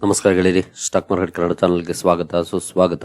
ನಮಸ್ಕಾರ ಗೆಳೆಯರಿ stock market Kannada ಚಾನಲ್ಗೆ ಸ್ವಾಗತ, ಸುಸ್ವಾಗತ.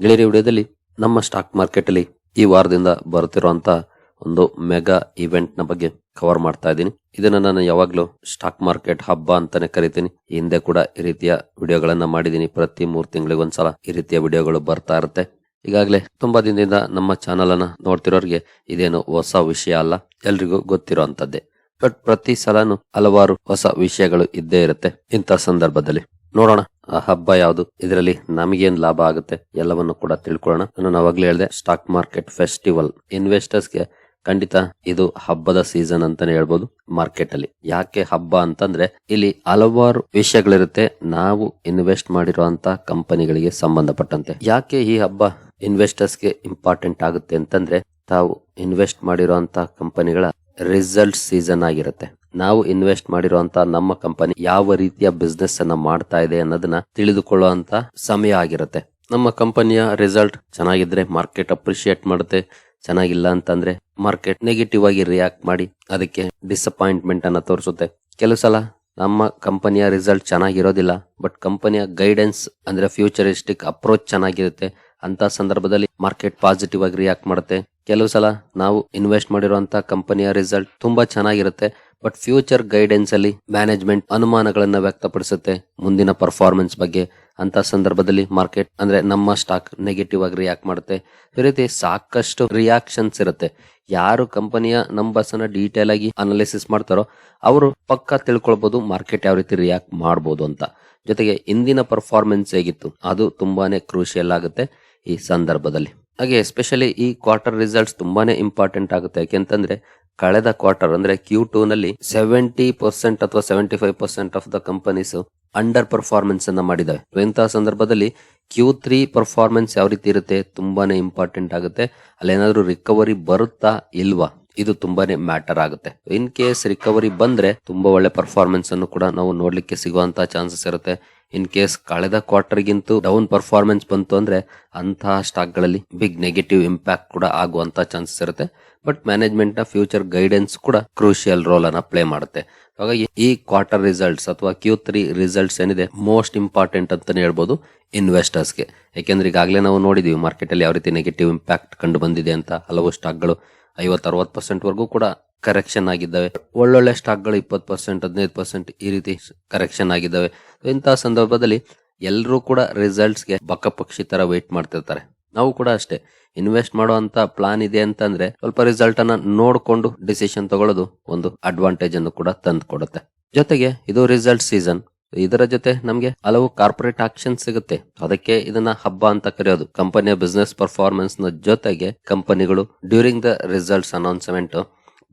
ಗೆಳೆಯರಿ ವಿಡಿಯೋದಲ್ಲಿ ನಮ್ಮ ಸ್ಟಾಕ್ ಮಾರ್ಕೆಟ್ ಅಲ್ಲಿ ಈ ವಾರದಿಂದ ಬರುತ್ತಿರುವಂತಹ ಒಂದು ಮೆಗಾ ಇವೆಂಟ್ನ ಬಗ್ಗೆ ಕವರ್ ಮಾಡ್ತಾ ಇದ್ದೀನಿ. ಇದನ್ನ ನಾನು ಯಾವಾಗಲೂ ಸ್ಟಾಕ್ ಮಾರ್ಕೆಟ್ ಹಬ್ಬ ಅಂತಾನೆ ಕರಿತೀನಿ. ಹಿಂದೆ ಕೂಡ ಈ ರೀತಿಯ ವಿಡಿಯೋಗಳನ್ನ ಮಾಡಿದ್ದೀನಿ. ಪ್ರತಿ ಮೂರು ತಿಂಗಳಿಗೆ ಒಂದ್ಸಲ ಈ ರೀತಿಯ ವಿಡಿಯೋಗಳು ಬರ್ತಾ ಇರುತ್ತೆ. ಈಗಾಗಲೇ ತುಂಬಾ ದಿನದಿಂದ ನಮ್ಮ ಚಾನಲ್ ಅನ್ನ ನೋಡ್ತಿರೋರಿಗೆ ಇದೇನು ಹೊಸ ವಿಷಯ ಅಲ್ಲ, ಎಲ್ರಿಗೂ ಗೊತ್ತಿರೋ ಅಂತದ್ದೇ ಬಟ್ ಪ್ರತಿ ಸಲನು ಹಲವಾರು ಹೊಸ ವಿಷಯಗಳು ಇದ್ದೇ ಇರುತ್ತೆ ಇಂಥ ಸಂದರ್ಭದಲ್ಲಿ. ನೋಡೋಣ, ಆ ಹಬ್ಬ ಯಾವುದು? ಇದರಲ್ಲಿ ನಮಗೇನ್ ಲಾಭ ಆಗುತ್ತೆ ಎಲ್ಲವನ್ನು ಕೂಡ ತಿಳ್ಕೊಳ್ಳೋಣ. ನಾನು ಅವಾಗ್ಲೇ ಹೇಳಿದೆ ಸ್ಟಾಕ್ ಮಾರ್ಕೆಟ್ ಫೆಸ್ಟಿವಲ್ ಇನ್ವೆಸ್ಟರ್ಸ್ಗೆ ಖಂಡಿತ ಇದು ಹಬ್ಬದ ಸೀಸನ್ ಅಂತಾನೆ ಹೇಳ್ಬೋದು ಮಾರ್ಕೆಟ್ ಅಲ್ಲಿ. ಯಾಕೆ ಹಬ್ಬ ಅಂತಂದ್ರೆ, ಇಲ್ಲಿ ಹಲವಾರು ವಿಷಯಗಳಿರುತ್ತೆ. ನಾವು ಇನ್ವೆಸ್ಟ್ ಮಾಡಿರುವಂತ ಕಂಪನಿಗಳಿಗೆ ಸಂಬಂಧಪಟ್ಟಂತೆ. ಯಾಕೆ ಈ ಹಬ್ಬ ಇನ್ವೆಸ್ಟರ್ಸ್ಗೆ ಇಂಪಾರ್ಟೆಂಟ್ ಆಗುತ್ತೆ ಅಂತಂದ್ರೆ, ತಾವು ಇನ್ವೆಸ್ಟ್ ಮಾಡಿರುವಂತ ಕಂಪನಿಗಳ ರಿಸಲ್ಟ್ ಸೀಸನ್ ಆಗಿರುತ್ತೆ. ನಾವು ಇನ್ವೆಸ್ಟ್ ಮಾಡಿರುವಂತ ನಮ್ಮ ಕಂಪನಿ ಯಾವ ರೀತಿಯ ಬಿಸ್ನೆಸ್ ಅನ್ನ ಮಾಡ್ತಾ ಇದೆ ಅನ್ನೋದನ್ನ ತಿಳಿದುಕೊಳ್ಳುವಂತ ಸಮಯ ಆಗಿರುತ್ತೆ. ನಮ್ಮ ಕಂಪನಿಯ ರಿಸಲ್ಟ್ ಚೆನ್ನಾಗಿದ್ರೆ ಮಾರ್ಕೆಟ್ ಅಪ್ರಿಶಿಯೇಟ್ ಮಾಡುತ್ತೆ. ಚೆನ್ನಾಗಿಲ್ಲ ಅಂತಂದ್ರೆ ಮಾರ್ಕೆಟ್ ನೆಗೆಟಿವ್ ಆಗಿ ರಿಯಾಕ್ಟ್ ಮಾಡಿ ಅದಕ್ಕೆ ಡಿಸಪಾಯಿಂಟ್ಮೆಂಟ್ ಅನ್ನ ತೋರಿಸುತ್ತೆ. ಕೆಲವು ಸಲ ನಮ್ಮ ಕಂಪನಿಯ ರಿಸಲ್ಟ್ ಚೆನ್ನಾಗಿರೋದಿಲ್ಲ, ಬಟ್ ಕಂಪನಿಯ ಗೈಡೆನ್ಸ್ ಅಂದ್ರೆ ಫ್ಯೂಚರಿಸ್ಟಿಕ್ ಅಪ್ರೋಚ್ ಚೆನ್ನಾಗಿರುತ್ತೆ. ಅಂತ ಸಂದರ್ಭದಲ್ಲಿ ಮಾರ್ಕೆಟ್ ಪಾಸಿಟಿವ್ ಆಗಿ ರಿಯಾಕ್ಟ್ ಮಾಡುತ್ತೆ. ಕೆಲವು ಸಲ ನಾವು ಇನ್ವೆಸ್ಟ್ ಮಾಡಿರುವಂತಹ ಕಂಪನಿಯ ರಿಸಲ್ಟ್ ತುಂಬಾ ಚೆನ್ನಾಗಿರುತ್ತೆ. ಬಟ್ ಫ್ಯೂಚರ್ ಗೈಡೆನ್ಸ್ ಅಲ್ಲಿ ಮ್ಯಾನೇಜ್ಮೆಂಟ್ ಅನುಮಾನಗಳನ್ನ ವ್ಯಕ್ತಪಡಿಸುತ್ತೆ ಮುಂದಿನ ಪರ್ಫಾರ್ಮೆನ್ಸ್ ಬಗ್ಗೆ. ಅಂತ ಸಂದರ್ಭದಲ್ಲಿ ಮಾರ್ಕೆಟ್ ಅಂದ್ರೆ ನಮ್ಮ ಸ್ಟಾಕ್ ನೆಗೆಟಿವ್ ಆಗಿ ರಿಯಾಕ್ಟ್ ಮಾಡುತ್ತೆ. ಈ ರೀತಿ ಸಾಕಷ್ಟು ರಿಯಾಕ್ಷನ್ಸ್ ಇರುತ್ತೆ. ಯಾರು ಕಂಪನಿಯ ನಂಬರ್ಸ್ ಅನ್ನ ಡೀಟೇಲ್ ಆಗಿ ಅನಾಲಿಸಿಸ್ ಮಾಡ್ತಾರೋ ಅವರು ಪಕ್ಕ ತಿಳ್ಕೊಳ್ಬಹುದು ಮಾರ್ಕೆಟ್ ಯಾವ ರೀತಿ ರಿಯಾಕ್ಟ್ ಮಾಡಬಹುದು ಅಂತ. ಜೊತೆಗೆ ಇಂದಿನ ಪರ್ಫಾರ್ಮೆನ್ಸ್ ಹೇಗಿತ್ತು? ಅದು ತುಂಬಾನೇ ಕ್ರೂಷಿಯಲ್ ಆಗುತ್ತೆ. ಈ ಸಂದರ್ಭದಲ್ಲಿ. ಹಾಗೆ ಎಸ್ಪೆಷಲಿ ಈ ಕ್ವಾರ್ಟರ್ ರಿಸಲ್ಟ್ಸ್ ತುಂಬಾನೇ ಇಂಪಾರ್ಟೆಂಟ್ ಆಗುತ್ತೆ. ಯಾಕೆಂತಂದ್ರೆ, ಕಳೆದ ಕ್ವಾರ್ಟರ್ ಅಂದ್ರೆ ಕ್ಯೂ ಟೂ ನಲ್ಲಿ ಸೆವೆಂಟಿ ಪರ್ಸೆಂಟ್ ಅಥವಾ seventy five percent of the companies under performance ಅನ್ನ ಮಾಡಿದ್ದಾವೆ ಇಂತಹ ಸಂದರ್ಭದಲ್ಲಿ ಕ್ಯೂ ತ್ರೀ ಪರ್ಫಾರ್ಮೆನ್ಸ್ ಯಾವ ರೀತಿ ಇರುತ್ತೆ, ತುಂಬಾನೇ ಇಂಪಾರ್ಟೆಂಟ್ ಆಗುತ್ತೆ. ಅಲ್ಲೇನಾದ್ರೂ ರಿಕವರಿ ಬರುತ್ತಾ ಇಲ್ವಾ? ಇದು ತುಂಬಾನೇ ಮ್ಯಾಟರ್ ಆಗುತ್ತೆ. ಇನ್ ಕೇಸ್ ರಿಕವರಿ ಬಂದ್ರೆ ತುಂಬಾ ಒಳ್ಳೆ ಪರ್ಫಾರ್ಮೆನ್ಸ್ ಅನ್ನು ಕೂಡ ನಾವು ನೋಡ್ಲಿಕ್ಕೆ ಸಿಗುವಂತ ಚಾನ್ಸಸ್ ಇರುತ್ತೆ. ಇನ್ ಕೇಸ್ ಕಳೆದ ಕ್ವಾರ್ಟರ್ ಗಿಂತೂ ಡೌನ್ ಪರ್ಫಾರ್ಮೆನ್ಸ್ ಬಂತು ಅಂದ್ರೆ ಅಂತಹ ಸ್ಟಾಕ್ಗಳಲ್ಲಿ ಬಿಗ್ ನೆಗೆಟಿವ್ ಇಂಪ್ಯಾಕ್ಟ್ ಕೂಡ ಆಗುವಂತ ಚಾನ್ಸಸ್ ಇರುತ್ತೆ. ಬಟ್ ಮ್ಯಾನೇಜ್ಮೆಂಟ್ನ ಫ್ಯೂಚರ್ ಗೈಡೆನ್ಸ್ ಕೂಡ ಕ್ರೂಷಿಯಲ್ ರೋಲ್ ಅನ್ನ ಪ್ಲೇ ಮಾಡುತ್ತೆ. ಹಾಗಾಗಿ ಈ ಕ್ವಾರ್ಟರ್ ರಿಸಲ್ಟ್ಸ್ ಅಥವಾ ಕ್ಯೂ ತ್ರೀ ರಿಸಲ್ಟ್ಸ್ ಏನಿದೆ ಮೋಸ್ಟ್ ಇಂಪಾರ್ಟೆಂಟ್ ಅಂತಾನೆ ಹೇಳ್ಬೋದು ಇನ್ವೆಸ್ಟರ್ಸ್ಗೆ ಯಾಕೆಂದ್ರೆ ಈಗಾಗಲೇ ನಾವು ನೋಡಿದೀವಿ ಮಾರ್ಕೆಟ್ ಅಲ್ಲಿ ಯಾವ ರೀತಿ ನೆಗೆಟಿವ್ ಇಂಪ್ಯಾಕ್ಟ್ ಕಂಡು ಬಂದಿದೆ ಅಂತ ಹಲವು ಸ್ಟಾಕ್ಗಳು ಐವತ್ತು ಅರವತ್ತು ಪರ್ಸೆಂಟ್ ವರೆಗೂ ಕೂಡ ಕರೆಕ್ಷನ್ ಆಗಿದ್ದಾವೆ. ಒಳ್ಳೊಳ್ಳೆ ಸ್ಟಾಕ್ಗಳು ಇಪ್ಪತ್ತು ಪರ್ಸೆಂಟ್, ಹದಿನೈದು ಪರ್ಸೆಂಟ್ ಈ ರೀತಿ ಕರೆಕ್ಷನ್ ಆಗಿದ್ದಾವೆ. ಇಂತಹ ಸಂದರ್ಭದಲ್ಲಿ ಎಲ್ಲರೂ ಕೂಡ ರಿಸಲ್ಟ್ಸ್ಗೆ ಬಕ್ಕಪಕ್ಷಿ ತರ ವೇಟ್ ಮಾಡ್ತಿರ್ತಾರೆ. ನಾವು ಕೂಡ ಅಷ್ಟೇ. ಇನ್ವೆಸ್ಟ್ ಮಾಡುವಂತ ಪ್ಲಾನ್ ಇದೆ ಅಂತಂದ್ರೆ ಸ್ವಲ್ಪ ರಿಸಲ್ಟ್ ಅನ್ನ ನೋಡ್ಕೊಂಡು ಡಿಸಿಷನ್ ತಗೊಳ್ಳೋದು ಒಂದು ಅಡ್ವಾಂಟೇಜ್ ಅನ್ನು ಕೂಡ ತಂದು ಕೊಡುತ್ತೆ ಜೊತೆಗೆ ಇದು ರಿಸಲ್ಟ್ ಸೀಸನ್ ಇದರ ಜೊತೆ ನಮಗೆ ಹಲವು ಕಾರ್ಪೊರೇಟ್ ಆಕ್ಷನ್ ಸಿಗುತ್ತೆ. ಅದಕ್ಕೆ ಇದನ್ನ ಹಬ್ಬ ಅಂತ ಕರೆಯೋದು. ಕಂಪನಿಯ ಬಿಸ್ನೆಸ್ ಪರ್ಫಾರ್ಮೆನ್ಸ್ನ ಜೊತೆಗೆ ಕಂಪನಿಗಳು during the results announcement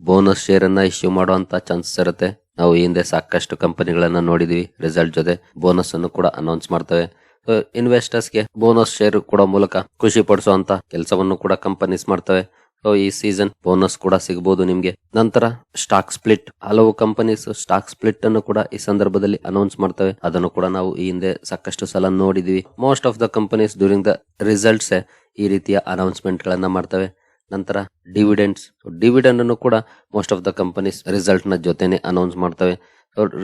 bonus share ಅನ್ನ ಇಶ್ಯೂ ಮಾಡುವಂತ ಚಾನ್ಸಸ್ ಇರುತ್ತೆ. ನಾವು ಹಿಂದೆ ಸಾಕಷ್ಟು ಕಂಪನಿಗಳನ್ನ ನೋಡಿದೀವಿ. ರಿಸಲ್ಟ್ ಜೊತೆ ಬೋನಸ್ ಅನ್ನು ಕೂಡ ಅನೌನ್ಸ್ ಮಾಡ್ತವೆ. ಇನ್ವೆಸ್ಟರ್ಸ್ಗೆ ಬೋನಸ್ ಶೇರ್ ಕೊಡೋ ಮೂಲಕ ಖುಷಿ ಪಡಿಸುವಂತ ಕೆಲಸವನ್ನು ಕೂಡ ಕಂಪನೀಸ್ ಮಾಡ್ತವೆ. ಈ ಸೀಸನ್ ಬೋನಸ್ ಕೂಡ ಸಿಗಬಹುದು ನಿಮಗೆ. ನಂತರ ಸ್ಟಾಕ್ ಸ್ಪ್ಲಿಟ್ ಹಲವು ಕಂಪನೀಸ್ ಸ್ಟಾಕ್ ಸ್ಪ್ಲಿಟ್ ಅನ್ನು ಕೂಡ ಈ ಸಂದರ್ಭದಲ್ಲಿ ಅನೌನ್ಸ್ ಮಾಡ್ತವೆ. ಅದನ್ನು ಕೂಡ ನಾವು ಈ ಹಿಂದೆ ಸಾಕಷ್ಟು ಸಲ ನೋಡಿದೀವಿ. Most of the companies during the results ಈ ರೀತಿಯ ಅನೌನ್ಸ್ಮೆಂಟ್ ಗಳನ್ನ ಮಾಡ್ತವೆ. ನಂತರ ಡಿವಿಡೆಂಡ್ಸ್ ಡಿವಿಡೆಂಡ್ ಅನ್ನು ಕೂಡ ಮೋಸ್ಟ್ ಆಫ್ ದ ಕಂಪನೀಸ್ ರಿಸಲ್ಟ್ನ ಜೊತೆನೆ ಅನೌನ್ಸ್ ಮಾಡ್ತವೆ.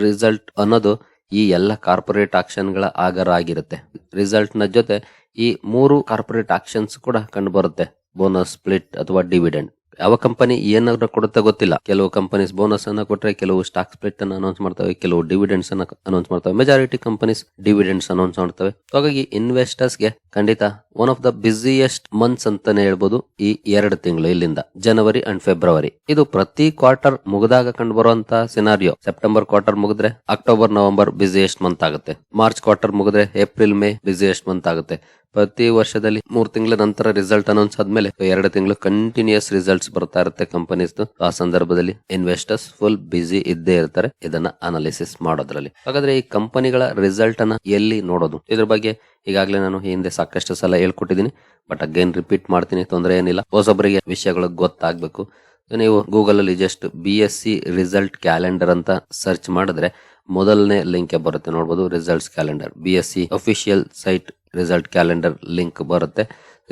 ರಿಸಲ್ಟ್ ಅನ್ನೋದು ಈ ಎಲ್ಲ ಕಾರ್ಪೊರೇಟ್ ಆಕ್ಷನ್ಗಳ ಆಗರ ಆಗಿರುತ್ತೆ ರಿಸಲ್ಟ್ನ ಜೊತೆ ಈ ಮೂರು ಕಾರ್ಪೊರೇಟ್ ಆಕ್ಷನ್ಸ್ ಕೂಡ ಕಂಡು ಬರುತ್ತೆ. ಬೋನಸ್ ಸ್ಪ್ಲಿಟ್ ಅಥವಾ ಡಿವಿಡೆಂಡ್. ಯಾವ ಕಂಪನಿ ಏನಾದ್ರು ಕೊಡುತ್ತೆ ಗೊತ್ತಿಲ್ಲ. ಕೆಲವು ಕಂಪನೀಸ್ ಬೋನಸ್ ಅನ್ನ ಕೊಟ್ರೆ ಕೆಲವು ಸ್ಟಾಕ್ ಸ್ಪ್ಲಿಟ್ ಅನ್ನ ಅನೌನ್ಸ್ ಮಾಡ್ತವೆ, ಕೆಲವು ಡಿವಿಡೆಂಡ್ಸ್ ಅನ್ನ ಅನೌನ್ಸ್ ಮಾಡ್ತವೆ. ಮೆಜಾರಿಟಿ ಕಂಪನೀಸ್ ಡಿವಿಡೆಂಡ್ಸ್ ಅನೌನ್ಸ್ ಮಾಡ್ತವೆ. ಹಾಗಾಗಿ ಇನ್ವೆಸ್ಟರ್ಸ್ಗೆ ಖಂಡಿತ one of the busiest months ಅಂತಾನೆ ಹೇಳ್ಬೋದು ಈ ಎರಡು ತಿಂಗಳು ಇಲ್ಲಿಂದ. ಜನವರಿ ಅಂಡ್ ಫೆಬ್ರವರಿ ಇದು ಪ್ರತಿ ಕ್ವಾರ್ಟರ್ ಮುಗಿದಾಗ ಕಂಡು ಬರುವಂತಹ ಸಿನಾರಿಯೋ ಸೆಪ್ಟೆಂಬರ್ ಕ್ವಾರ್ಟರ್ ಮುಗಿದ್ರೆ ಅಕ್ಟೋಬರ್ ನವೆಂಬರ್ ಬಿಸಿಯೆಸ್ಟ್ ಮಂತ್ ಆಗುತ್ತೆ. ಮಾರ್ಚ್ ಕ್ವಾರ್ಟರ್ ಮುಗಿದ್ರೆ ಏಪ್ರಿಲ್ ಮೇ ಬಿಸಿಯೆಸ್ಟ್ ಮಂತ್ ಆಗುತ್ತೆ. ಪ್ರತಿ ವರ್ಷದಲ್ಲಿ ಮೂರ್ ತಿಂಗಳ ನಂತರ ರಿಸಲ್ಟ್ ಅನೌನ್ಸ್ ಆದ್ಮೇಲೆ ಎರಡು ತಿಂಗಳು ಕಂಟಿನ್ಯೂಸ್ ರಿಸಲ್ಟ್ಸ್ ಬರ್ತಾ ಇರುತ್ತೆ ಕಂಪನೀಸ್ ಆ ಸಂದರ್ಭದಲ್ಲಿ ಇನ್ವೆಸ್ಟರ್ಸ್ ಫುಲ್ ಬಿಸಿ ಇದ್ದೇ ಇರ್ತಾರೆ. ಇದನ್ನ ಅನಾಲಿಸಿಸ್ ಮಾಡೋದ್ರಲ್ಲಿ. ಹಾಗಾದ್ರೆ ಈ ಕಂಪನಿಗಳ ರಿಸಲ್ಟ್ ಅನ್ನ ಎಲ್ಲಿ ನೋಡೋದು? ಇದ್ರ ಬಗ್ಗೆ ಈಗಾಗಲೇ ನಾನು ಹಿಂದೆ ಸಾಕಷ್ಟು ಸಲ ಹೇಳ್ಕೊಟ್ಟಿದ್ದೀನಿ. ಬಟ್ ಅಗೇನ್ ರಿಪೀಟ್ ಮಾಡ್ತೀನಿ, ತೊಂದರೆ ಏನಿಲ್ಲ. ಹೊಸೊಬ್ಬರಿಗೆ ವಿಷಯಗಳು ಗೊತ್ತಾಗಬೇಕು. ನೀವು ಗೂಗಲ್ ಅಲ್ಲಿ just B S C result calendar ಅಂತ ಸರ್ಚ್ ಮಾಡಿದ್ರೆ ಮೊದಲನೇ ಲಿಂಕ್ ಬರುತ್ತೆ. ನೋಡಬಹುದು results calendar B S C official site result calendar link ಬರುತ್ತೆ.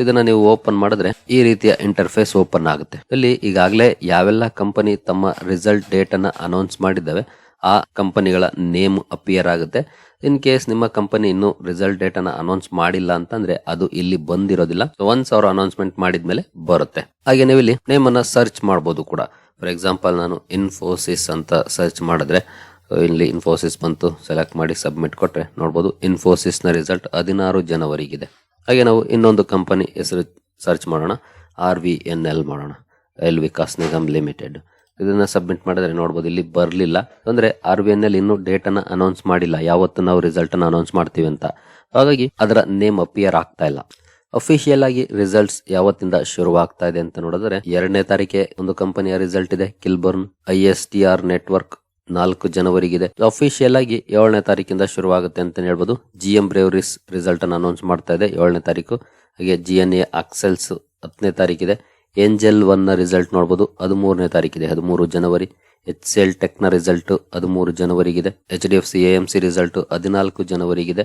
ಇದನ್ನ ನೀವು ಓಪನ್ ಮಾಡಿದ್ರೆ ಈ ರೀತಿಯ ಇಂಟರ್ಫೇಸ್ ಓಪನ್ ಆಗುತ್ತೆ. ಇಲ್ಲಿ ಈಗಾಗಲೇ ಯಾವೆಲ್ಲ ಕಂಪನಿ ತಮ್ಮ ರಿಸಲ್ಟ್ ಡೇಟ್ ಅನ್ನ ಅನೌನ್ಸ್ ಮಾಡಿದ್ದಾವೆ, ಆ ಕಂಪನಿಗಳ ನೇಮ್ ಅಪಿಯರ್ ಆಗುತ್ತೆ. ಇನ್ ಕೇಸ್ ನಿಮ್ಮ ಕಂಪನಿ ಇನ್ನೂ ರಿಸಲ್ಟ್ ಡೇಟ್ ಅನ್ನ ಅನೌನ್ಸ್ ಮಾಡಿಲ್ಲ ಅಂತಂದ್ರೆ ಅದು ಇಲ್ಲಿ ಬಂದಿರೋದಿಲ್ಲ. ಒನ್ಸ್ ಅವರು ಅನೌನ್ಸ್ಮೆಂಟ್ ಮಾಡಿದ್ಮೇಲೆ ಬರುತ್ತೆ. ಹಾಗೆ ನೀವು ಇಲ್ಲಿ ನೇಮ್ ಅನ್ನ ಸರ್ಚ್ ಮಾಡಬಹುದು ಕೂಡ. ಫಾರ್ ಎಕ್ಸಾಂಪಲ್ ನಾನು ಇನ್ಫೋಸಿಸ್ ಅಂತ ಸರ್ಚ್ ಮಾಡಿದ್ರೆ ಇಲ್ಲಿ ಇನ್ಫೋಸಿಸ್ ಬಂತು. ಸೆಲೆಕ್ಟ್ ಮಾಡಿ ಸಬ್ಮಿಟ್ ಕೊಟ್ಟರೆ ನೋಡ್ಬೋದು ಇನ್ಫೋಸಿಸ್ನ ರಿಸಲ್ಟ್ ಹದಿನಾರು ಜನವರಿಗಿದೆ. ಹಾಗೆ ನಾವು ಇನ್ನೊಂದು ಕಂಪನಿ ಹೆಸರು ಸರ್ಚ್ ಮಾಡೋಣ. ಆರ್ ವಿ ಎನ್ ಎಲ್ ಮಾಡೋಣ. ಎಲ್ ವಿಕಾಸ್ ನಿಗಮ್ ಲಿಮಿಟೆಡ್ ಇದನ್ನ ಸಬ್ಮಿಟ್ ಮಾಡಿದ್ರೆ ನೋಡ್ಬೋದು ಇಲ್ಲಿ ಬರಲಿಲ್ಲ. ಅಂದ್ರೆ ಆರ್ ವಿ ಎನ್ ಎಲ್ ಇನ್ನೂ ಡೇಟನ್ನು ಅನ್ನ ಅನೌನ್ಸ್ ಮಾಡಿಲ್ಲ. ಯಾವತ್ತು ನಾವು ರಿಸಲ್ಟನ್ನು ಅನ್ನ ಅನೌನ್ಸ್ ಮಾಡ್ತೀವಿ ಅಂತ. ಹಾಗಾಗಿ ಅದರ ನೇಮ್ ಅಪಿಯರ್ ಆಗ್ತಾ ಇಲ್ಲ. ಅಫಿಷಿಯಲ್ ಆಗಿ ರಿಸಲ್ಟ್ಸ್ ಯಾವತ್ತಿಂದ ಶುರುವಾಗ್ತಾ ಇದೆ ಅಂತ ನೋಡಿದ್ರೆ ಎರಡನೇ ತಾರೀಕೆ ಒಂದು ಕಂಪನಿಯ ರಿಸಲ್ಟ್ ಇದೆ. Kilburn I S T R network ನಾಲ್ಕು ಜನವರಿಗಿದೆ. ಅಫಿಷಿಯಲ್ ಆಗಿ ಏಳನೇ ತಾರೀಕಿಂದ ಶುರುವಾಗುತ್ತೆ ಅಂತ ಹೇಳ್ಬೋದು. ಜಿ ಎಂ ಬ್ರೇವರಿಸ್ ರಿಸಲ್ಟ್ ಅನ್ನು ಅನೌನ್ಸ್ ಮಾಡ್ತಾ ಇದೆ. ಏಳನೇ ತಾರೀಕು. ಹಾಗೆ ಜಿ ಎನ್ ಎ ಅಕ್ಸೆಲ್ಸ್ ಹತ್ತನೇ ತಾರೀಕಿದೆ. ಏಂಜೆಲ್ ಒನ್ನ ರಿಸಲ್ಟ್ ನೋಡ್ಬೋದು. ಹದಿಮೂರನೇ ತಾರೀಕಿದೆ. ಹದಿಮೂರು ಜನವರಿ. ಎಚ್ ಸಿ ಎಲ್ ಟೆಕ್ನ ರಿಸಲ್ಟ್ ಹದಿಮೂರು ಜನವರಿಗಿದೆ. H D F C A M C result ಹದಿನಾಲ್ಕು ಜನವರಿಗಿದೆ.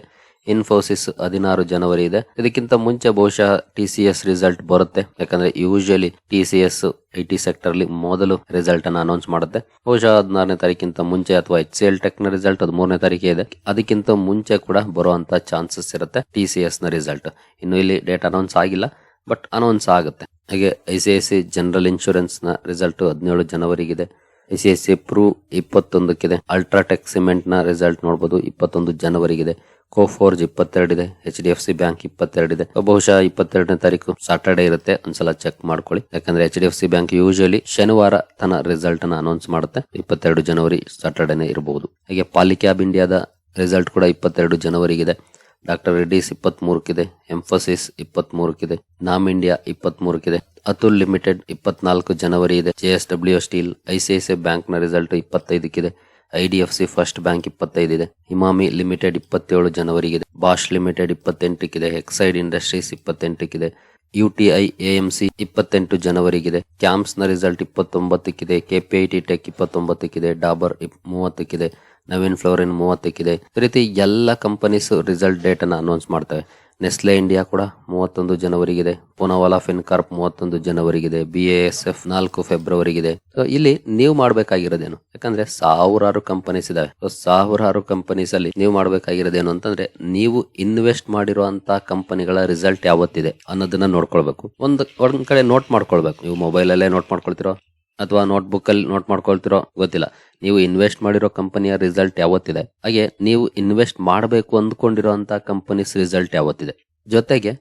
ಇನ್ಫೋಸಿಸ್ ಹದಿನಾರು ಜನವರಿ ಇದೆ. ಇದಕ್ಕಿಂತ ಮುಂಚೆ ಬಹುಶಃ ಟಿ ಸಿ ಎಸ್ ರಿಸಲ್ಟ್ ಬರುತ್ತೆ. ಯಾಕಂದ್ರೆ usually T C S I T sector ಅಲ್ಲಿ ಮೊದಲು ರಿಸಲ್ಟ್ ಅನ್ನ ಅನೌನ್ಸ್ ಮಾಡುತ್ತೆ. ಬಹುಶಃ ಹದಿನಾರನೇ ತಾರೀಕಿಂತ ಮುಂಚೆ ಅಥವಾ ಎಚ್ ಸಿ ಎಲ್ ಟೆಕ್ನ ರಿಸಲ್ಟ್ ಹದಿಮೂರನೇ ತಾರೀಕೆ ಇದೆ. ಅದಕ್ಕಿಂತ ಮುಂಚೆ ಕೂಡ ಬರುವಂತ ಚಾನ್ಸಸ್ ಇರುತ್ತೆ ಟಿ ಸಿ ಎಸ್ನ ರಿಸಲ್ಟ್ ಇನ್ನು ಇಲ್ಲಿ ಡೇಟ್ ಅನೌನ್ಸ್ ಆಗಿಲ್ಲ ಬಟ್ ಅನೌನ್ಸ್ ಆಗುತ್ತೆ. ಹಾಗೆ I C I C general ಇನ್ಶೂರೆನ್ಸ್ನ result ಹದಿನೇಳು ಜನವರಿಗಿದೆ ಎಸ್ ಐ ಸಿ ಪ್ರೂ ಇಪ್ಪತ್ತೊಂದಕ್ಕಿದೆ. ಅಲ್ಟ್ರಾಟೆಕ್ ಸಿಮೆಂಟ್ನ ರಿಸಲ್ಟ್ ನೋಡಬಹುದು ಇಪ್ಪತ್ತೊಂದು ಜನವರಿಗಿದೆ. Coforge ಇಪ್ಪತ್ತೆರಡಿದೆ. H D F C bank ಇಪ್ಪತ್ತೆರಡಿದೆ. ಬಹುಶಃ ಇಪ್ಪತ್ತೆರಡನೇ ತಾರೀಕು ಸಾಟರ್ಡೆ ಇರುತ್ತೆ. ಒಂದ್ಸಲ ಚೆಕ್ ಮಾಡ್ಕೊಳ್ಳಿ. ಯಾಕಂದ್ರೆ H D F C bank usually ಶನಿವಾರ ತನ್ನ ರಿಸಲ್ಟ್ ಅನ್ನ ಅನೌನ್ಸ್ ಮಾಡುತ್ತೆ. ಇಪ್ಪತ್ತೆರಡು ಜನವರಿ ಸಾಟರ್ಡೆನೆ ಇರಬಹುದು ಹಾಗೆ ಪಾಲಿಕ್ಯಾಬ್ ಇಂಡಿಯಾದ ರಿಸಲ್ಟ್ ಕೂಡ ಇಪ್ಪತ್ತೆರಡು ಜನವರಿಗಿದೆ. ಡಾಕ್ಟರ್ ರೆಡ್ಡಿಸ್ ಇಪ್ಪತ್ತ್ ಮೂರಕ್ಕಿದೆ ಎಂಫೋಸಿಸ್ ಇಪ್ಪತ್ತ್ ಮೂರಕ್ಕಿದೆ ನಾಮ್ ಇಂಡಿಯಾ ಇಪ್ಪತ್ತ್ ಮೂರಕ್ಕಿದೆ ಅತುಲ್ ಲಿಮಿಟೆಡ್ ಇಪ್ಪತ್ನಾಲ್ಕು ಜನವರಿ ಇದೆ J S W steel ICICI ಬ್ಯಾಂಕ್ನ result ಇಪ್ಪತ್ತೈದಕ್ಕಿದೆ I D F C first bank ಇಪ್ಪತ್ತೈದಿದೆ ಹಿಮಾಮಿ limited ಇಪ್ಪತ್ತೇಳು ಜನವರಿಗಿದೆ ಬಾಷ್ ಲಿಮಿಟೆಡ್ ಇಪ್ಪತ್ತೆಂಟಕ್ಕಿದೆ ಎಕ್ಸೈಡ್ ಇಂಡಸ್ಟ್ರೀಸ್ ಇಪ್ಪತ್ತೆಂಟಕ್ಕಿದೆ ಯು ಟಿ ಐ ಎಎಂಸಿ ಇಪ್ಪತ್ತೆಂಟು ಜನವರಿಗಿದೆ ಕ್ಯಾಂಪ್ಸ್ನ ರಿಸಲ್ಟ್ ಇಪ್ಪತ್ತೊಂಬತ್ತಕ್ಕಿದೆ ಕೆಪಿಐಟಿ ಟೆಕ್ ಇಪ್ಪತ್ತೊಂಬತ್ತಕ್ಕಿದೆ ಡಾಬರ್ ಮೂವತ್ತಕ್ಕಿದೆ ನವೀನ್ ಫ್ಲೋರಿನ್ ಮೂವತ್ತಕ್ಕಿದೆ. ಈ ರೀತಿ ಎಲ್ಲ ಕಂಪನೀಸ್ ರಿಸಲ್ಟ್ ಡೇಟ್ ಅನ್ನು ಅನೌನ್ಸ್ ಮಾಡ್ತವೆ. ನೆಸ್ಲೆ ಇಂಡಿಯಾ ಕೂಡ ಮೂವತ್ತೊಂದು ಜನವರಿಗಿದೆ. ಪುನವಾಲಾ ಫಿನ್ಕಾರ್ಪ್ ಮೂವತ್ತೊಂದು ಜನವರಿಗಿದೆ. ಬಿ ಎಸ್ ಎಫ್ ನಾಲ್ಕು ಫೆಬ್ರವರಿಗಿದೆ. ಸೊ ಇಲ್ಲಿ ನೀವು ಮಾಡಬೇಕಾಗಿರೋದೇನು? ಯಾಕಂದ್ರೆ ಸಾವಿರಾರು ಕಂಪನೀಸ್ ಇದಾವೆ. ಸೊ ಸಾವಿರಾರು ಕಂಪನೀಸ್ ಅಲ್ಲಿ ನೀವು ಮಾಡಬೇಕಾಗಿರೋದೇನು ಅಂತಂದ್ರೆ ನೀವು ಇನ್ವೆಸ್ಟ್ ಮಾಡಿರುವಂತಹ ಕಂಪನಿಗಳ ರಿಸಲ್ಟ್ ಯಾವತ್ತಿದೆ ಅನ್ನೋದನ್ನ ನೋಡ್ಕೊಳ್ಬೇಕು. ಒಂದ್ ಒಂದ್ ಕಡೆ ನೋಟ್ ಮಾಡ್ಕೊಳ್ಬೇಕು. ನೀವು ಮೊಬೈಲ್ ಅಲ್ಲೇ ನೋಟ್ ಮಾಡ್ಕೊಳ್ತಿರೋ ಅಥವಾ ನೋಟ್ಬುಕ್ ಅಲ್ಲಿ ನೋಟ್ ಮಾಡ್ಕೊಳ್ತಿರೋ ಗೊತ್ತಿಲ್ಲ. ನೀವು ಇನ್ವೆಸ್ಟ್ ಮಾಡಿರೋ ಕಂಪನಿಯ ರಿಸಲ್ಟ್ ಯಾವತ್ತಿದೆ? ಹಾಗೆ, ನೀವು ಇನ್ವೆಸ್ಟ್ ಮಾಡಬೇಕು ಅಂದ್ಕೊಂಡಿರೋ ಅಂತ ಕಂಪನೀಸ್ ರಿಸಲ್ಟ್ ಯಾವತ್ತಿದೆ? ಜೊತೆಗೆ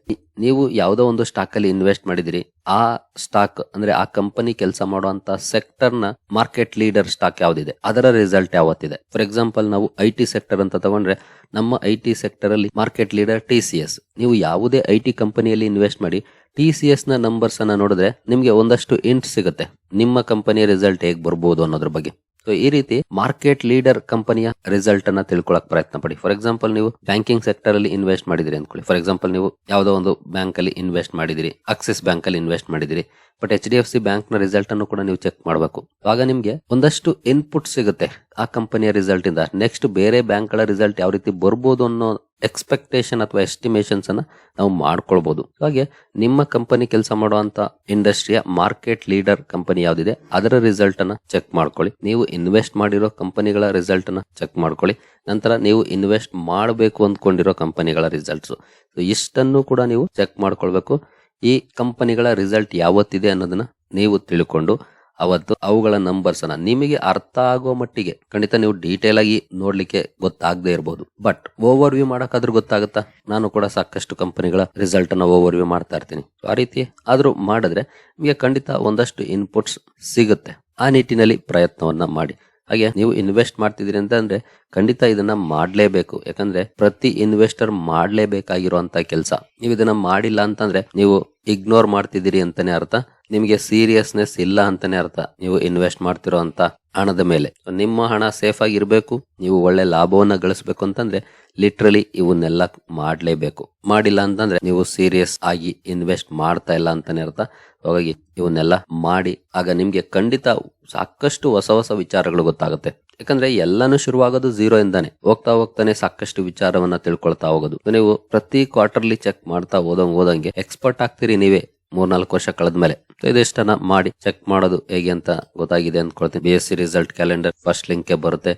ನೀವು ಯಾವುದೋ ಒಂದು ಸ್ಟಾಕ್ ಅಲ್ಲಿ ಇನ್ವೆಸ್ಟ್ ಮಾಡಿದಿರಿ, ಆ ಸ್ಟಾಕ್ ಅಂದ್ರೆ ಆ ಕಂಪನಿ ಕೆಲಸ ಮಾಡುವಂತ ಸೆಕ್ಟರ್ನ ಮಾರ್ಕೆಟ್ ಲೀಡರ್ ಸ್ಟಾಕ್ ಯಾವ್ದಿದೆ, ಅದರ ರಿಸಲ್ಟ್ ಯಾವತ್ತಿದೆ. ಫಾರ್ ಎಕ್ಸಾಂಪಲ್ ನಾವು ಐ ಟಿ ಸೆಕ್ಟರ್ ಅಂತ ತಗೊಂಡ್ರೆ, ನಮ್ಮ ಐ ಟಿ ಸೆಕ್ಟರ್ ಅಲ್ಲಿ market leader T C S ನೀವು ಯಾವುದೇ ಐ ಟಿ ಕಂಪನಿಯಲ್ಲಿ ಇನ್ವೆಸ್ಟ್ ಮಾಡಿ ಟಿ ಸಿ ಎಸ್ನ ನಂಬರ್ಸ್ ಅನ್ನ ನೋಡಿದ್ರೆ ನಿಮ್ಗೆ ಒಂದಷ್ಟು ಇಂಟ್ ಸಿಗುತ್ತೆ. ನಿಮ್ಮ ಕಂಪನಿಯ ರಿಸಲ್ಟ್ ಹೇಗೆ ಬರ್ಬೋದು ಅನ್ನೋದ್ರ ಬಗ್ಗೆ. ಸೊ ಈ ರೀತಿ ಮಾರ್ಕೆಟ್ ಲೀಡರ್ ಕಂಪನಿಯ ರಿಸಲ್ಟ್ ಅನ್ನ ತಿಳ್ಕೊಳಕ್ ಪ್ರಯತ್ನ ಪಡಿ. ಫಾರ್ ಎಕ್ಸಾಂಪಲ್ ನೀವು ಬ್ಯಾಂಕಿಂಗ್ ಸೆಕ್ಟರ್ ಅಲ್ಲಿ ಇನ್ವೆಸ್ಟ್ ಮಾಡಿದಿರಿ ಅನ್ಕೊಳ್ಳಿ ಫಾರ್ ಎಕ್ಸಾಂಪಲ್ ನೀವು ಯಾವುದೋ ಒಂದು ಬ್ಯಾಂಕ್ ಅಲ್ಲಿ ಇನ್ವೆಸ್ಟ್ ಮಾಡಿದಿರಿ. ಆಕ್ಸಿಸ್ ಬ್ಯಾಂಕ್ ಅಲ್ಲಿ ಇನ್ವೆಸ್ಟ್ ಮಾಡಿದಿರಿ. But H D F C ಬ್ಯಾಂಕ್ನ ರಿಸಲ್ಟ್ ಅನ್ನು ಕೂಡ ನೀವು ಚೆಕ್ ಮಾಡಬೇಕು. ಆಗ ನಿಮ್ಗೆ ಒಂದಷ್ಟು ಇನ್ಪುಟ್ ಸಿಗುತ್ತೆ ಆ ಕಂಪನಿಯ ರಿಸಲ್ಟ್ ಇಂದ. ನೆಕ್ಸ್ಟ್ ಬೇರೆ ಬ್ಯಾಂಕ್ಗಳ ರಿಸಲ್ಟ್ ಯಾವ ರೀತಿ ಬರ್ಬೋದು ಅನ್ನೋ ಎಕ್ಸ್ಪೆಕ್ಟೇಷನ್ ಅಥವಾ ಎಸ್ಟಿಮೇಷನ್ಸ್ ಅನ್ನ ನಾವು ಮಾಡ್ಕೊಳ್ಬಹುದು ಹಾಗೆ ನಿಮ್ಮ ಕಂಪನಿ ಕೆಲಸ ಮಾಡುವಂತ ಇಂಡಸ್ಟ್ರಿಯ ಮಾರ್ಕೆಟ್ ಲೀಡರ್ ಕಂಪನಿ ಯಾವ್ದಿದೆ, ಅದರ ರಿಸಲ್ಟ್ ಅನ್ನ ಚೆಕ್ ಮಾಡ್ಕೊಳ್ಳಿ. ನೀವು ಇನ್ವೆಸ್ಟ್ ಮಾಡಿರೋ ಕಂಪನಿಗಳ ರಿಸಲ್ಟ್ ಅನ್ನ ಚೆಕ್ ಮಾಡ್ಕೊಳ್ಳಿ. ನಂತರ ನೀವು ಇನ್ವೆಸ್ಟ್ ಮಾಡಬೇಕು ಅಂದ್ಕೊಂಡಿರೋ ಕಂಪನಿಗಳ ರಿಸಲ್ಟ್ಸ್ ಇಷ್ಟನ್ನು ಕೂಡ ನೀವು ಚೆಕ್ ಮಾಡ್ಕೊಳ್ಬೇಕು. ಈ ಕಂಪನಿಗಳ ರಿಸಲ್ಟ್ ಯಾವತ್ತಿದೆ ಅನ್ನೋದನ್ನ ನೀವು ತಿಳ್ಕೊಂಡು ಅವತ್ತು ಅವುಗಳ ನಂಬರ್ಸ್ ಅನ್ನ ನಿಮಗೆ ಅರ್ಥ ಆಗೋ ಮಟ್ಟಿಗೆ. ಖಂಡಿತ ನೀವು ಡೀಟೇಲ್ ಆಗಿ ನೋಡ್ಲಿಕ್ಕೆ ಗೊತ್ತಾಗದೇ ಇರಬಹುದು ಬಟ್ ಓವರ್ ವ್ಯೂ ಮಾಡಕ್ಕಾದ್ರೂ ಗೊತ್ತಾಗುತ್ತಾ? ನಾನು ಕೂಡ ಸಾಕಷ್ಟು ಕಂಪನಿಗಳ ರಿಸಲ್ಟ್ ಅನ್ನ ಓವರ್ ವ್ಯೂ ಮಾಡ್ತಾ ಇರ್ತೀನಿ. ಆ ರೀತಿ ಆದ್ರೂ ಮಾಡಿದ್ರೆ ನಿಮಗೆ ಖಂಡಿತ ಒಂದಷ್ಟು ಇನ್ಪುಟ್ಸ್ ಸಿಗುತ್ತೆ. ಆ ನಿಟ್ಟಿನಲ್ಲಿ ಪ್ರಯತ್ನವನ್ನ ಮಾಡಿ. ಹಾಗೆ ನೀವು ಇನ್ವೆಸ್ಟ್ ಮಾಡ್ತಿದ್ದೀರಿ ಅಂತ ಅಂದ್ರೆ ಖಂಡಿತ ಇದನ್ನ ಮಾಡ್ಲೇಬೇಕು. ಯಾಕಂದ್ರೆ ಪ್ರತಿ ಇನ್ವೆಸ್ಟರ್ ಮಾಡ್ಲೇಬೇಕಾಗಿರುವಂತ ಕೆಲಸ. ನೀವು ಇದನ್ನ ಮಾಡಿಲ್ಲ ಅಂತಂದ್ರೆ ನೀವು ಇಗ್ನೋರ್ ಮಾಡ್ತಿದ್ದೀರಿ ಅಂತಾನೆ ಅರ್ಥ. ನಿಮಗೆ ಸೀರಿಯಸ್ನೆಸ್ ಇಲ್ಲ ಅಂತಾನೆ ಅರ್ಥ ನೀವು ಇನ್ವೆಸ್ಟ್ ಮಾಡ್ತಿರೋ ಅಂತ ಹಣದ ಮೇಲೆ. ನಿಮ್ಮ ಹಣ ಸೇಫ್ ಆಗಿರ್ಬೇಕು ನೀವು ಒಳ್ಳೆ ಲಾಭವನ್ನ ಗಳಿಸ್ಬೇಕು ಅಂತಂದ್ರೆ ಲಿಟ್ರಲಿ ಇವನ್ನೆಲ್ಲ ಮಾಡಲೇಬೇಕು. ಮಾಡಿಲ್ಲ ಅಂತಂದ್ರೆ ನೀವು ಸೀರಿಯಸ್ ಆಗಿ ಇನ್ವೆಸ್ಟ್ ಮಾಡ್ತಾ ಇಲ್ಲ ಅಂತಾನೆ ಅರ್ಥ. ಹಾಗಾಗಿ ಇವನ್ನೆಲ್ಲ ಮಾಡಿ, ಆಗ ನಿಮ್ಗೆ ಖಂಡಿತ ಸಾಕಷ್ಟು ಹೊಸ ಹೊಸ ವಿಚಾರಗಳು ಗೊತ್ತಾಗುತ್ತೆ. ಯಾಕಂದ್ರೆ ಎಲ್ಲಾನು ಶುರುವಾಗೋದು ಝೀರೋ ಇಂದಾನೆ. ಹೋಗ್ತಾ ಹೋಗ್ತಾನೆ ಸಾಕಷ್ಟು ವಿಚಾರವನ್ನ ತಿಳ್ಕೊಳ್ತಾ ಹೋಗೋದು. ನೀವು ಪ್ರತಿ ಕ್ವಾರ್ಟರ್ಲಿ ಚೆಕ್ ಮಾಡ್ತಾ ಹೋದಂಗೆ ಹೋದಂಗೆ ಎಕ್ಸ್ಪರ್ಟ್ ಆಗ್ತೀರಿ ನೀವೇ ಮೂರ್ನಾಲ್ಕು ವರ್ಷ ಕಳೆದ್ಮೇಲೆ. ಇದಿಷ್ಟನ್ನ ಮಾಡಿ ಚೆಕ್ ಮಾಡೋದು ಹೇಗೆ ಅಂತ ಗೊತ್ತಾಗಿದೆ ಅಂದ್ಕೊಳ್ತೀನಿ. B S C result calendar first link ಬರುತ್ತೆ.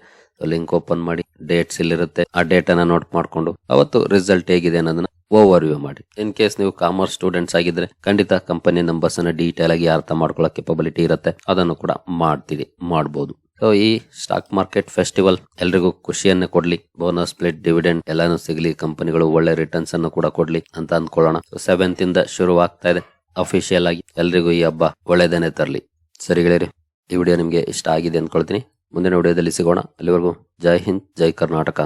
ಲಿಂಕ್ ಓಪನ್ ಮಾಡಿ ಡೇಟ್ಸ್ ಇಲ್ಲಿರುತ್ತೆ. ಆ ಡೇಟ್ ನೋಟ್ ಮಾಡ್ಕೊಂಡು ಅವತ್ತು ರಿಸಲ್ಟ್ ಹೇಗಿದೆ ಅನ್ನೋದನ್ನ ಓವರ್ ವ್ಯೂ ಮಾಡಿ. ಇನ್ ಕೇಸ್ ನೀವು ಕಾಮರ್ಸ್ ಸ್ಟೂಡೆಂಟ್ಸ್ ಆಗಿದ್ರೆ ಖಂಡಿತ ಕಂಪನಿ ನಂಬರ್ಸ್ ಅನ್ನ ಡೀಟೇಲ್ ಆಗಿ ಅರ್ಥ ಮಾಡ್ಕೊಳ್ಳೋ ಕೆಪಬಿಲಿಟಿ ಇರುತ್ತೆ. ಅದನ್ನು ಕೂಡ ಮಾಡ್ತೀವಿ ಮಾಡಬಹುದು ಸೊ ಈ ಸ್ಟಾಕ್ ಮಾರ್ಕೆಟ್ ಫೆಸ್ಟಿವಲ್ ಎಲ್ರಿಗೂ ಖುಷಿಯನ್ನ ಕೊಡ್ಲಿ. ಬೋನಸ್ ಸ್ಪ್ಲಿಟ್ ಡಿವಿಡೆಂಡ್ ಎಲ್ಲಾನು ಸಿಗ್ಲಿ. ಕಂಪನಿಗಳು ಒಳ್ಳೆ ರಿಟರ್ನ್ಸ್ ಅನ್ನು ಕೂಡ ಕೊಡ್ಲಿ ಅಂತ ಅಂದ್ಕೊಳ್ಳೋಣ. ಸೆವೆಂತ್ ಇಂದ ಶುರು ಆಗ್ತಾ ಇದೆ. ಅಫಿಷಿಯಲ್ ಆಗಿ ಎಲ್ರಿಗೂ ಈ ಹಬ್ಬ ಒಳ್ಳೆದೇನೆ ತರಲಿ. ಸರಿ ಗೆಳೆಯರಿ, ಈ ವಿಡಿಯೋ ನಿಮಗೆ ಇಷ್ಟ ಆಗಿದೆ ಅನ್ಕೊಳ್ತೀನಿ ಮುಂದಿನ ವಿಡಿಯೋದಲ್ಲಿ ಸಿಗೋಣ. ಅಲ್ಲಿವರೆಗೂ ಜೈ ಹಿಂದ್, ಜೈ ಕರ್ನಾಟಕ.